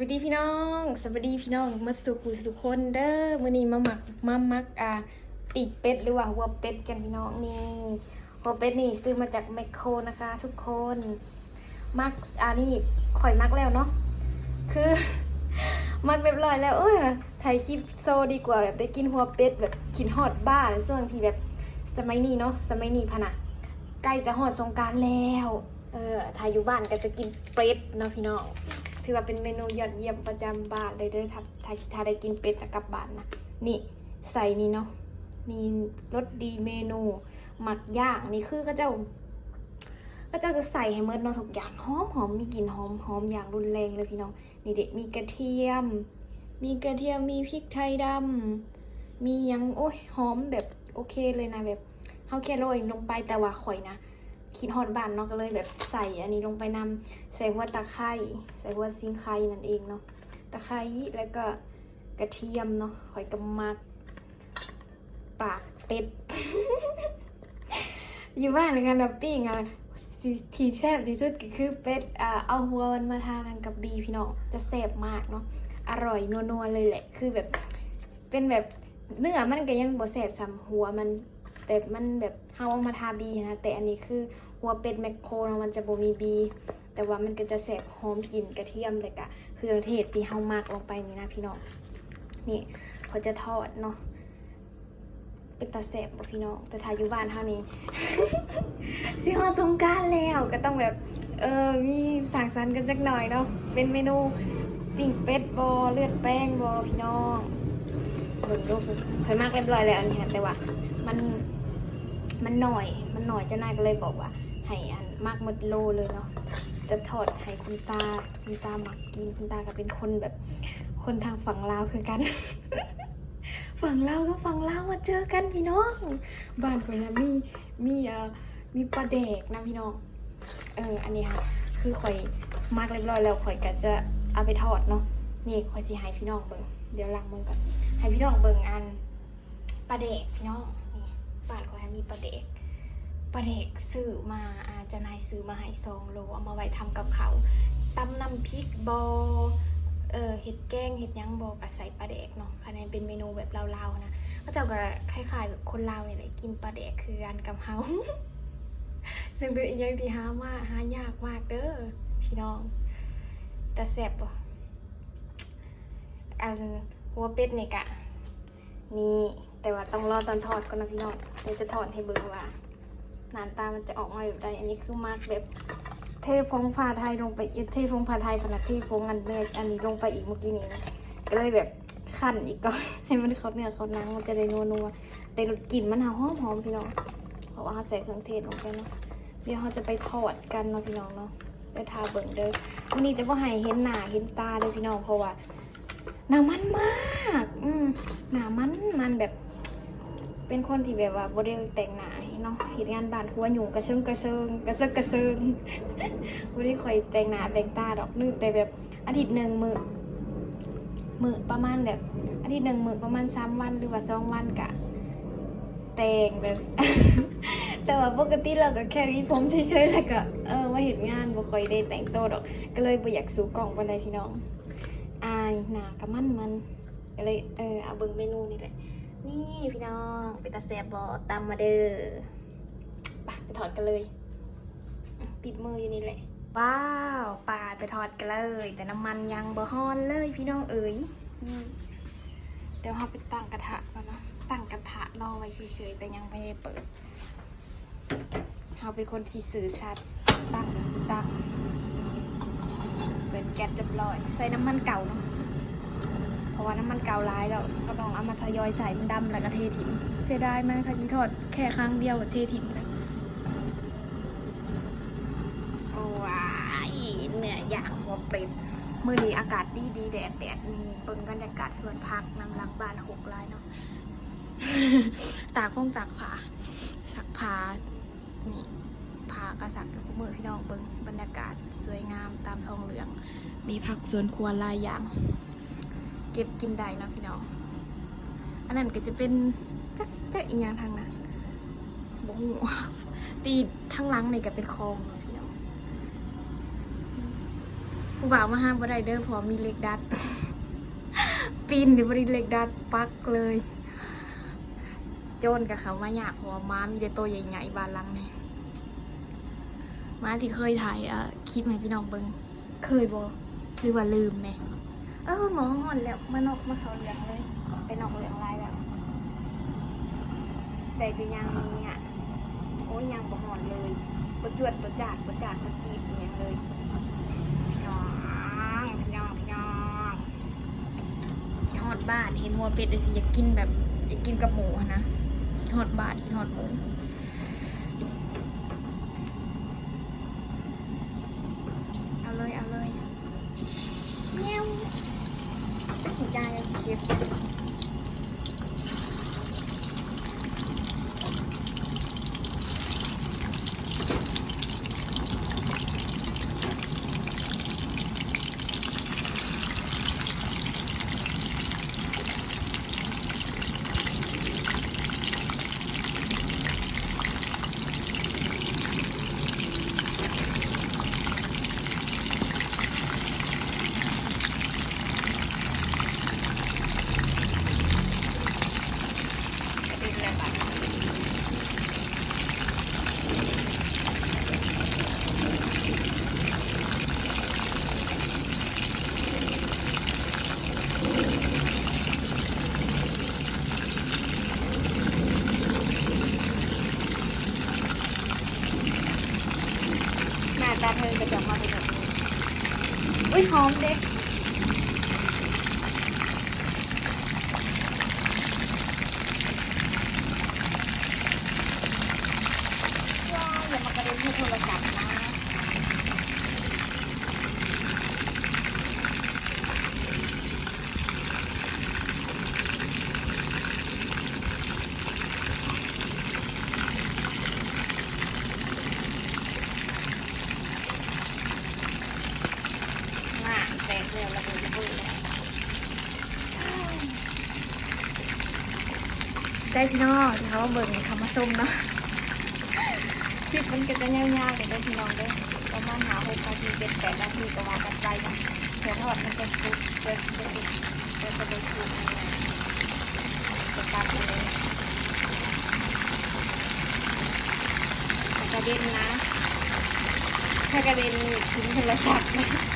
วัสดีพี่น้อง สวัสดีพี่น้องมาสุขุสุคนเด้อมื้อนี้มาหมักมามักอ่าปีกเป็ดหรือว่าหัวเป็ดกันพี่น้องนี่หัวเป็ดนี่ซื้อมาจากแมคโครนะคะ ทุกคนมักอ่านี่ข่อยมักแล้วเนาะคือ มักเรียบร้อยแล้วเอ้ยถ่ายคลิปโซดีกว่าแบบได้กินหัวเป็ดแบบกินฮอดบ้านส่วนที่แบบสมัยนี้เนาะสมัยนี้พะนะใกล้จะฮอดสงการแล้วเออถ่ายอยู่บ้านก็จะกินเป็ดเนาะพี่น้อง ถือว่าเป็นเมนูยอดเยี่ยมประจำบ้านเลยเด้อถ้าถ้าถ้าได้กินเป็ดกลับบ้านนะนี่ใส่นี่เนาะนี่รสดีเมนู หมักย่างนี่คือก็เจ้า ก็เจ้าจะใส่ให้เมิดเนาะทุกอย่างหอมหอมมีกลิ่นหอมหอมอย่างรุนแรงเลยพี่น้องนี่เด็กมีกระเทียม มีกระเทียมมีพริกไทยดำมียังโอ้ยหอมแบบโอเคเลยนะแบบเฮาแค่โรยลงไปแต่ว่าข่อยนะ คิดฮอดบ้านเนาะก็เลยแบบใส่อันนี้ลงไปนำใส่หัวตะไคร้ใส่หัวซิงไคนั่นเองเนาะตะไคร้แล้วก็กระเทียมเนาะข่อยกำมักปากเป็ด อยู่บ้านเหมือนกันแบบปิ้งอะทีแซ่บที่สุดก็คือเป็ดอเอาหัวมันมาทากันกับบีพี่น้องจะแซ่บมากเนาะอร่อยนัวๆเลยแหละ คือแบบเป็นแบบเนื้อมันก็ยังบ่แซ่บซ้ำหัวมัน แต่มันแบบเฮาเอามาทาบีนะแต่อันนี้คือหัวเป็ดแมคโครนะมันจะบ่มีบี แต่ว่ามันก็จะแสบหอมกลิ่นกระเทียมเลยกะเครื่องเทศที่เฮามักลงไปนี่นะพี่น้องนี่เขาจะทอดเนาะเป็นตาแสบพี่น้องแต่ถ้าอยู่บ้านเฮานี่สิฮอดสงการแล้วก็ต้องแบบเออมีสังสรรค์กันจักหน่อยเนาะเป็นเมนูปิ้งเป็ดบอเลือดแป้งบอพี่น้องเบิ่งดูปเคยมากเรียบร้อยแล้วอันนี้แต่ว่ามัน มันหน่อย มันหน่อยเจ้านายก็เลยบอกว่าให้อันมากหมดโลเลยเนาะจะทอดให้คุณตาคุณตามักกินคุณตาก็เป็นคนแบบ คนทางฝั่งลาวคือกัน ฝั่งลาวก็ฝั่งลาวมาเจอกันพี่น้อง บ้านข่อยนะมีมีเอ่อมีปลาแดกนะพี่น้อง เอออันนี้ค่ะคือข่อยมากเรียบร้อยแล้วข่อยก็จะเอาไปทอดเนาะนี่ข่อยสิให้พี่น้องเบิ่งเดี๋ยวล้างมือก่อนให้พี่น้องเบิ่งอันปลาแดกพี่น้อง บ้านขอยมีปลาแดกปลาเด็กซื้อมาอาจานายซื้อมาให้ซองโลเอามาไว้ทำกับเขาตำน้ำพริกบอเออเห็ดแกงเห็ดยังบอกัใส่ปลาเด็กเนาะคะแนนเป็นเมนูแบบลาวๆนะก็เจ้าก็คล้ายๆแบบคนลาวนี่แหละกินปลาเด็กคือกันกับเฮาซึ่งเป็นอีกอย่างที่หามากหายากมากเด้อพี่น้อง แต่แซ่บบ่อันหัวเป็ดเนี่ยกะ นี่แต่ว่าต้องรอตอนทอดก่อนนะพี่น้องเดี๋ยวจะทอดให้เบิ่งว่าหน้าตามันจะออกมาแบบใดอันนี้คือมากแบบเทพงฟ้าไทยลงไปเทพงฟ้าไทยขนาดเทพงอันเนื้ออันนี้ลงไปอีกเมื่อกี้นี้ก็เลยแบบขั้นอีกก่อนให้มันเขาเนื้อเขานังมันจะได้นัวนัวแต่กลิ่นมันหอมหอมพี่น้องเพราะว่าเขาใส่เครื่องเทศลงไปเนาะเดี๋ยวเขาจะไปทอดกันเนาะพี่น้องเนาะไปทาเบิ่งเด้อวันนี้จะว่าให้เห็นหน้าเห็นตาเลยพี่น้องเพราะว่า หน้ามันมาก อืมหนามันมันแบบ เป็นคนที่แบบว่าบ่ได้แต่งหน้าให้เนาะเฮ็ดงานบานหัวหยุ่งกระเชิงกระเซิงกระเซิงกระเซิงบ่ได้ค่อยแต่งหน้าแต่งตาดอกนึกแต่แบบอาทิตย์หนึ่งมือมือประมาณแบบอาทิตย์หนึ่งมือประมาณสามวันหรือว่าสองวันกะแต่งแบบ แต่ว่าปกติเราก็แค่มีผมเฉยๆแล้วก็เออมาเห็นงานบ่ค่อยได้แต่งตัวดอก ก็เลยบ่อยากสู่กล่องปานใดพี่น้อง อายหนาก็มันมันก็เลยเออเอาเบิ่งเมนูนี่แหละนี่พี่น้องไปตาแซบบอตามมาเด้อไปไปถอดกันเลย ติดมืออยู่นี่แหละ ว้าวปาดไปถอดกันเลย แต่น้ำมันยังบ่ฮ้อนเลยพี่น้องเอ๋ยนี่เดี๋ยวเราไปตั้งกระทะก่อนนะตั้งกระทะรอไว้เฉยๆแต่ยังไม่ได้เปิดเราเป็นคนที่สื่อชัดตั้งตั้ง ก๊สเรียบร้อย ใส่น้ำมันเก่าเนาะเพราะว่าน้ำมันเก่าร้ายแล้วก็ต้องเอามาทยอยใส่มันดำแล้วก็เทถิ่มเสียดายมากค่ะที่ทอดแค่ครั้งเดียวเทถิ่มเลยโอ้ว้ายเหนื้อย่างหัวเป็ดมือนี้อากาศดีดีแดดแดดนี่เบิ่งบรรยากาศสวนพักน้ำรักบ้านหกลายเนาะตากคงตากผ้าสักผ้านี่ผ้ากระสักกับมือพี่น้องเบิ่งบรรยากาศสวยงามตามทองเหลือง มีผักสวนครัวหลายอย่าง เก็บกินได้นะพี่น้องอันนั้นก็จะเป็นจักจักอีกอย่างทางนั้นบ่ฮู้ตีทางหลังนี่ก็เป็นคลองพี่น้องผู้บ่าวมาห้ามบ่ได้เด้อเพอมีเล็กดัดปีนหรือบริเล็กดัดปักเลยโจนกับเขามาอยากเพราะว่าม้ามีแต่ตัวใหญ่ๆบานลังนี่ม้าที่เคยถ่ายคลิปให้พี่น้องเบิงเคยบอก หรือว่าลืมไหมเออหมอหอนแล้วมานอกมาเขาเหลืองเลย ไปนอกเหลืองลายแล้วแต่ก็ยังมีอะโอ้ยยังบ่หอนเลยบ่ชวดบ่จาดบ่จาดบ่จีบอหย่างเลยพี่น้องพี่น้องพี่น้องคิดฮอดบ้านเห็นหัวเป็ดเลยสิอยากกินแบบอยากกินกับหมูนะคิดฮอดบ้านคิดฮอดหมูเอาเลยเอาเลยเงี้ยวจะสี จานยังสีเขียว เป็นแล้วบัดหน้าตาเธอจะออกมาเป็นแบบนี้ อุ้ยหอมเด็ก ว้าวอย่ามากระเด็นที่โทรศัพท์นะน่า แลยระเบิดระเบิดเลยใจพี่น้องที่เขาเบิ่งคำมาส้มเนาะคลิปมันก็จะยาวๆเลยเด้พี่น้องเด้อประมาณหาหกนาทีเจ็ดแปดนาทีก็ว่าณกันไปนะเดี๋ยวทอดมันจะสุกจะจะจะจะไปสุกจะตัดเลยกระเด็นนะ ถ้ากระเด็นถึงโทรศัพท์